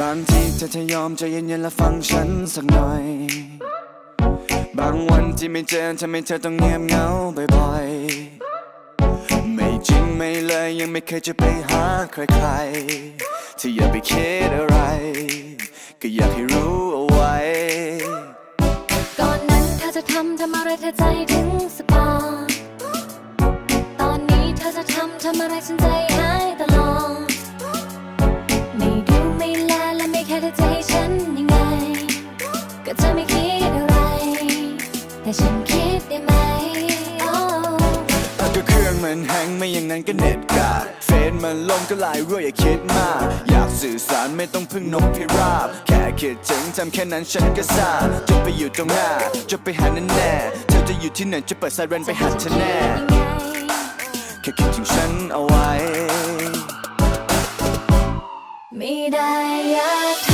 บางทีเธอจะยอมใจเย็นๆและฟังฉันสักหน่อย บางวันที่ไม่เจอทำให้เธอต้องเงียบเหงาบ่อยๆ ไม่จริงไม่เลยยังไม่เคยจะไปหาใครๆที่อย่าไปคิดอะไร ก็อยากให้รู้เอาไว้ ก่อนนั้นเธอจะทำทำอะไรเธอใจถึงสปอร์ตอนนี้เธอจะทำทำอะไรฉันใจหา แฮงไม่อย่างนั้นก็เน็ตกาดเฟซมันลงก็ไลน์รั่วอย่าคิดมาก อยากสื่อสารไม่ต้องพึ่งนกพิราบ แค่คิดถึงทำแค่นั้นฉันก็ทราบจะไปอยู่ตรงหน้า จะไปหาแน่แน่เธอจะอยู่ที่ไหนจะเปิดไซเรนไปหาเธอแน่แค่คิดถึงฉันเอาไว้ ไม่ได้อยากถ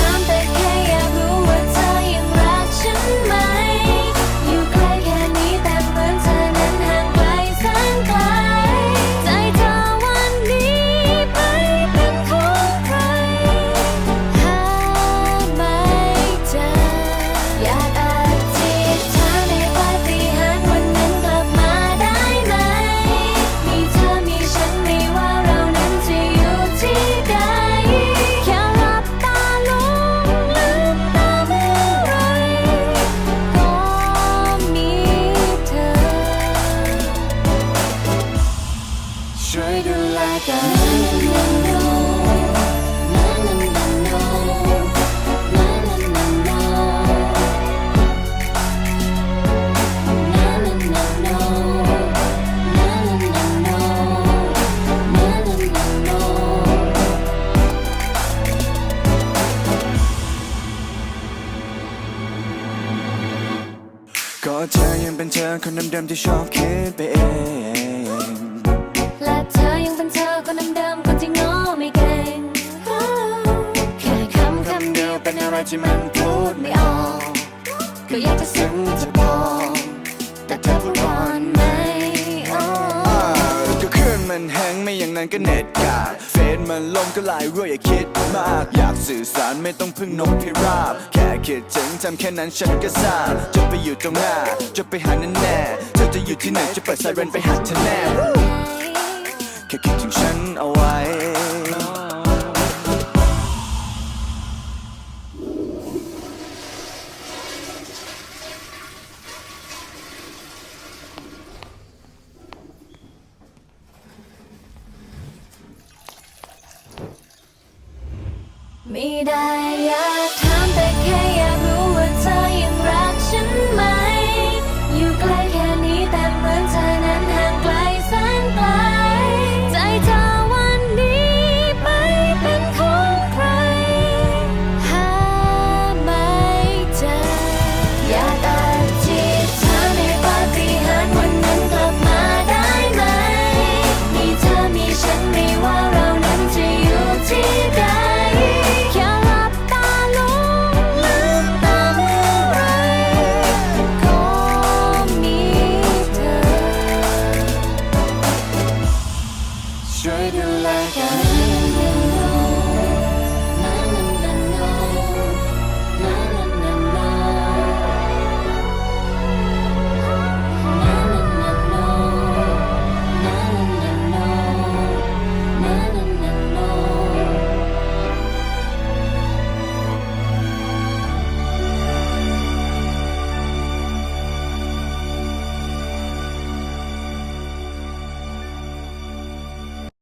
ก็เธอยังเป็นเธอคนเดิมๆที่ชอบคิดไปเอง เธอยังเป็นเธอคนเดิมๆคนที่ง้อไม่เก่งแค่คำคำเดียวเป็นอะไรที่มันพูดไม่ออกก็อยากจะซึ้งจะบอกแต่เธอพูดก่อนไหมก็เครื่องมันแฮงไม่อย่างนั้นก็เน็ตกาดเฟซมันลงก็ลน์รั่วอย่าคิดมาก อยากสื่อสารไม่ต้องพึ่งนกพิราบ แค่คิดถึงทำแค่นั้นฉันก็ทราบจะไปอยู่ตรงหน้า จะไปหาแน่แน่เธอจะอยู่ที่ไหนจะเปิดไซเรนไปหาเธอแน่ 未来や